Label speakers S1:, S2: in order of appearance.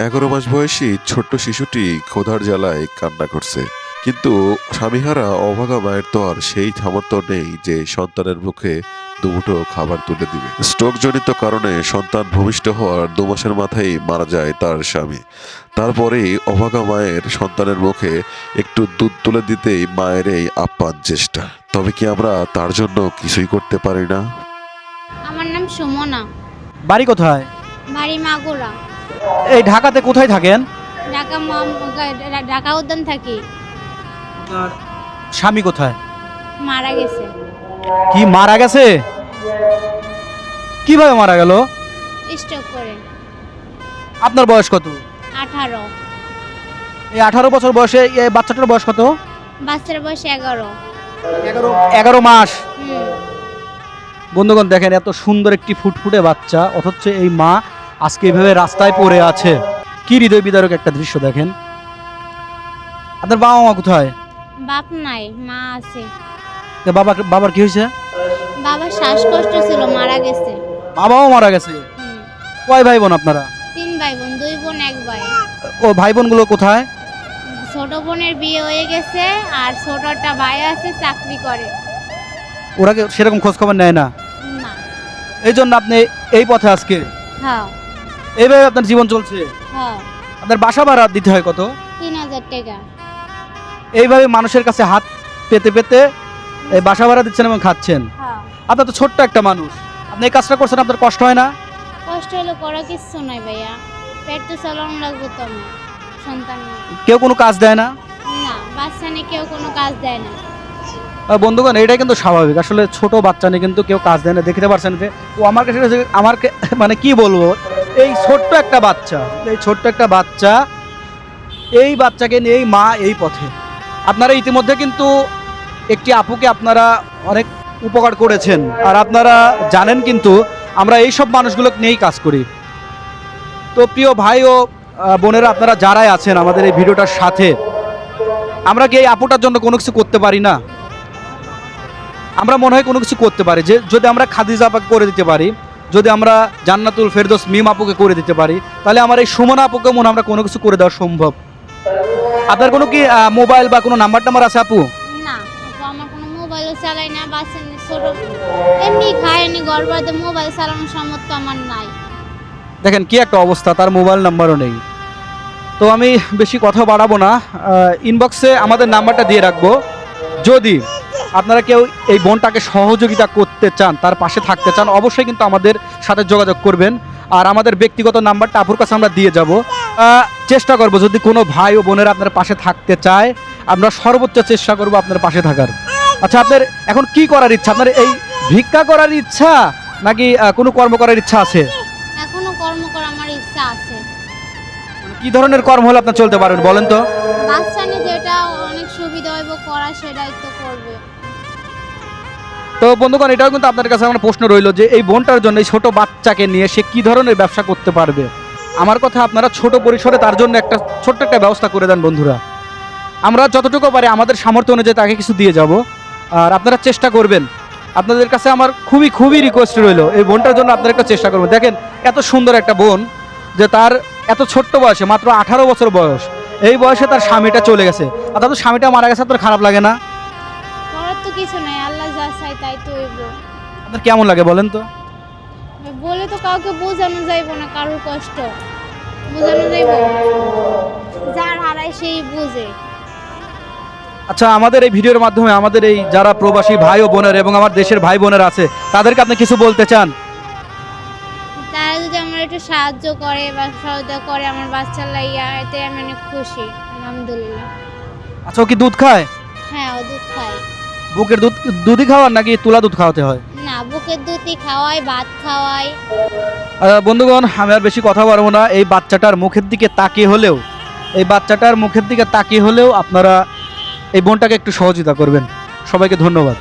S1: এগারো মাস বয়সী ছোট্ট শিশুটি ক্ষুধার জ্বালায় কান্না করছে। কিন্তু স্বামীহারা অভাগা মায়ের তো আর সেই সামর্থ্য নেই যে সন্তানের মুখে দুমুঠো খাবার তুলে দিবে। স্ট্রোকজনিত কারণে সন্তান ভূমিষ্ঠ হওয়ার দু মাসের মাথায় মারা যায় তার স্বামী। তারপরেই অভাগা মায়ের সন্তানের মুখে একটু দুধ তুলে দিতেই মায়ের এই আপ্যান চেষ্টা। তবে কি আমরা তার জন্য কিছুই করতে পারি না?
S2: আমার নাম সুমনা।
S3: বাড়ি কোথায়?
S2: বাড়ি মাগুরা।
S3: এই ঢাকাতে কোথায় থাকেন?
S2: ঢাকা মম- ঢাকা উদ্যান থাকি।
S3: আপনার স্বামী কোথায়?
S2: মারা গেছে।
S3: কি মারা গেছে? কীভাবে মারা গেল?
S2: স্ট্রোক করে।
S3: আপনার বয়স কত?
S2: আঠারো।
S3: এই আঠারো বছর বয়সে এই বাচ্চাটার বয়স কত?
S2: বাচ্চার বয়স এগারো।
S3: এগারো এগারো মাস। বন্ধুগণ দেখেন এত সুন্দর একটি ফুটফুটে বাচ্চা অথচ এই মা আজকে এভাবে রাস্তায় পড়ে আছে। কি হৃদয় বিদারক একটা দৃশ্য দেখেন। আপনার বাবা মা কোথায়?
S2: বাপ নাই মা আছে।
S3: বাবা বাবার কি হয়েছে?
S2: বাবার শ্বাসকষ্ট ছিল মারা গেছে।
S3: বাবাও মারা গেছে? কয় ভাই বোন আপনারা?
S2: তিন ভাই বোন দুই বোন এক ভাই।
S3: ও ভাই বোনগুলো কোথায়?
S2: ছোট বোনের বিয়ে হয়ে গেছে আর ছোটটা ভাই আছে চাকরি করে।
S3: ওরা কি সেরকম খোঁজ খবর নেয় না?
S2: না।
S3: এই জন্য আপনি এই পথে আজকে?
S2: হ্যাঁ।
S3: এইভাবে আপনার জীবন চলছে?
S2: হ্যাঁ।
S3: আপনার বাসা ভাড়া দিতে হয় কত?
S2: তিন হাজার টাকা।
S3: এইভাবে মানুষের কাছে হাত পেতে পেতে এই বাসা ভাড়া দিচ্ছেন এবং খাচ্ছেন।
S2: হ্যাঁ।
S3: আপনার তো ছোট্ট একটা মানুষ। আপনি এই কাজটা করছেন আপনার কষ্ট হয় না?
S2: কষ্ট হলে করা কিচ্ছু নাই ভাইয়া। পেট তো চালানো লাগবে তো আমার সন্তান নিয়ে।
S3: কেউ কোনো কাজ দেয় না?
S2: না বাচ্চা নিয়ে কেউ কোনো কাজ দেয় না।
S3: বন্ধুগণ এটাই কিন্তু স্বাভাবিক। আসলে ছোট বাচ্চা নিয়ে কিন্তু কেউ কাজ দেয় না। দেখতে পারছেন যে ও আমার কাছে আমার কে- মানে কি বলব? এই ছোট্ট একটা বাচ্চা, এই ছোট্ট একটা বাচ্চা, এই বাচ্চাকে নিয়ে এই মা এই পথে। আপনারা ইতিমধ্যে কিন্তু একটি আপুকে আপনারা অনেক উপকার করেছেন, আর আপনারা জানেন কিন্তু আমরা এই সব মানুষগুলোকে নিয়েই কাজ করি। তো প্রিয় ভাই ও বোনেরা, আপনারা যারাই আছেন আমাদের এই ভিডিওটার সাথে, আমরা কি এই আপুটার জন্য কোনো কিছু করতে পারি না? আমরা মনে হয় কোনো কিছু করতে পারি, যে যদি আমরা খাদিজা আপাকে করে দিতে পারি যদি আমরা জান্নাতুল ফেরদোস মিম আপুকে করে দিতে পারি তাহলে আমার এই সুমনা আপুকে মনে আমরা কোনো কিছু করে দেওয়া সম্ভব। আপনার কোনো কি মোবাইল বা কোনো নাম্বার টাম্বার আছে আপু?
S2: না আমার কোনো মোবাইলও চালাই না বাচ্চা ছোট। এমনি খায় এমনি মোবাইল চালানোর সামর্থ্য আমার নাই।
S3: দেখেন কি একটা অবস্থা তার মোবাইল নাম্বারও নেই। তো আমি বেশি কথা বাড়াবো না। ইনবক্সে আমাদের নাম্বারটা দিয়ে রাখব। যদি আপনারা কেউ এই বোনটাকে সহযোগিতা করতে চান তার পাশে থাকতে চান অবশ্যই কিন্তু আমাদের সাথে যোগাযোগ করবেন। আর আমাদের ব্যক্তিগত নাম্বারটা আপুর কাছে আমরা দিয়ে যাব। চেষ্টা করব যদি কোনো ভাই ও বোনেরা আপনার পাশে থাকতে চায় আমরা সর্বোচ্চ চেষ্টা করব আপনার পাশে থাকার। আচ্ছা আপনার এখন কি করার ইচ্ছা? আপনার এই ভিক্ষা করার ইচ্ছা নাকি কোনো কর্ম করার ইচ্ছা আছে?
S2: এখনও কর্ম করার আমার ইচ্ছা আছে।
S3: কি ধরনের কর্ম হলে আপনার চলতে পারবেন বলেন তো?
S2: বাচ্চা নিয়ে যেটা অনেক সুবিধা হইব করা সেটাই তো করবে।
S3: তো বন্ধুগণ, এটাও কিন্তু আপনার কাছে আমার প্রশ্ন রইল যে এই বোনটার জন্য এই ছোট বাচ্চাকে নিয়ে সে কি ধরনের ব্যবসা করতে পারবে? আমার কথা আপনারা ছোট পরিসরে তার জন্য একটা ছোট্ট একটা ব্যবস্থা করে দেন বন্ধুরা। আমরা যতটুকু পারি আমাদের সামর্থ্য অনুযায়ী তাকে কিছু দিয়ে যাব। আর আপনারা চেষ্টা করবেন। আপনাদের কাছে আমার খুবই খুবই রিকোয়েস্ট রইল এই বোনটার জন্য আপনারা একটা চেষ্টা করবেন। দেখেন, এত সুন্দর একটা বোন যে তার এত ছোট্ট বয়সে, মাত্র আঠারো বছর বয়স। এই বয়সে তার স্বামীটা চলে গেছে। তার স্বামীটা মারা গেছে আপনার খারাপ লাগে না। আপনার কেমন লাগে বলেন তো?
S2: বলে তো কাউকে বোঝানো যাইব না কারোর কষ্ট। বোঝানো যাইব? যার হারায় সেই বুঝে।
S3: আচ্ছা আমাদের এই ভিডিওর মাধ্যমে আমাদের এই যারা প্রবাসী ভাই ও বোনের এবং আমার দেশের ভাই বোনের আছে তাদেরকে আপনি কিছু বলতে চান?
S2: তারা যদি আমার একটু সাহায্য করে বা সহায়তা করে আমার বাচ্চা লাইয়া এতে আমি অনেক খুশি আলহামদুলিল্লাহ।
S3: আচ্ছা ও কি দুধ খায়?
S2: হ্যাঁ ও দুধ খায়।
S3: বুকের দুধ দুধই খাওয়ার নাকি তুলা দুধ খাওয়াতে হয়?
S2: বুকের খাওয়াই, ভাত খাওয়াই।
S3: বন্ধুগণ, আমি আর বেশি কথা বলব না। এই বাচ্চাটার মুখের দিকে তাকিয়ে হলেও, এই বাচ্চাটার মুখের দিকে তাকিয়ে হলেও আপনারা এই বোনটাকে একটু সহযোগিতা করবেন। সবাইকে ধন্যবাদ।